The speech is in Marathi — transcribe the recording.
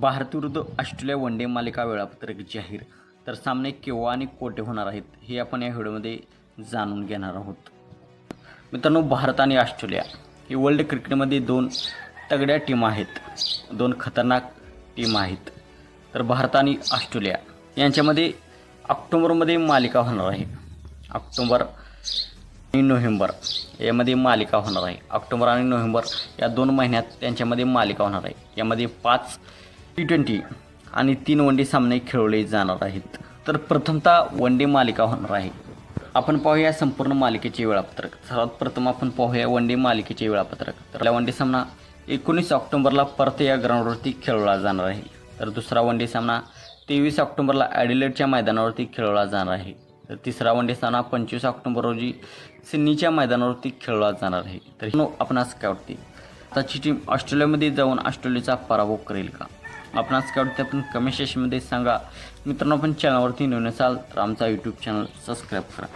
भारत विरुद्ध ऑस्ट्रेलिया वन डे मालिका वेळापत्रक जाहीर. तर सामने केव्हा आणि कोठे होणार आहेत हे आपण या व्हिडिओमध्ये जाणून घेणार आहोत. मित्रांनो भारत आणि ऑस्ट्रेलिया ही वर्ल्ड क्रिकेटमध्ये दोन तगड्या टीम आहेत. दोन खतरनाक टीम आहेत. तर भारत आणि ऑस्ट्रेलिया यांच्यामध्ये ऑक्टोबरमध्ये मालिका होणार आहे. ऑक्टोबर आणि नोव्हेंबर यामध्ये मालिका होणार आहे. ऑक्टोबर आणि नोव्हेंबर या दोन महिन्यात त्यांच्यामध्ये मालिका होणार आहे. यामध्ये पाच टी ट्वेंटी आणि तीन वन डे सामने खेळवले जाणार आहेत. तर प्रथमतः वन डे मालिका होणार आहे. आपण पाहूया संपूर्ण मालिकेचे वेळापत्रक. सर्वात प्रथम आपण पाहूया वन डे मालिकेचे वेळापत्रक. तर वन डे सामना एकोणीस ऑक्टोबरला परत या ग्राउंडवरती खेळवला जाणार आहे. तर दुसरा वन डे सामना तेवीस ऑक्टोबरला ॲडिलेटच्या मैदानावरती खेळवला जाणार आहे. तर तिसरा वन डे सामना पंचवीस ऑक्टोबर रोजी सिडनीच्या मैदानावरती खेळवला जाणार आहे. तर आपण आपणास काय वाटते? आताची टीम ऑस्ट्रेलियामध्ये जाऊन ऑस्ट्रेलियाचा पराभव करेल का? आपणास काय वाटते आपण कमेंट सेशनमध्ये सांगा। मित्रांनो आपण चॅनलवरती नवीन असाल तर आमचा यूट्यूब चॅनल सबस्क्राईब करा।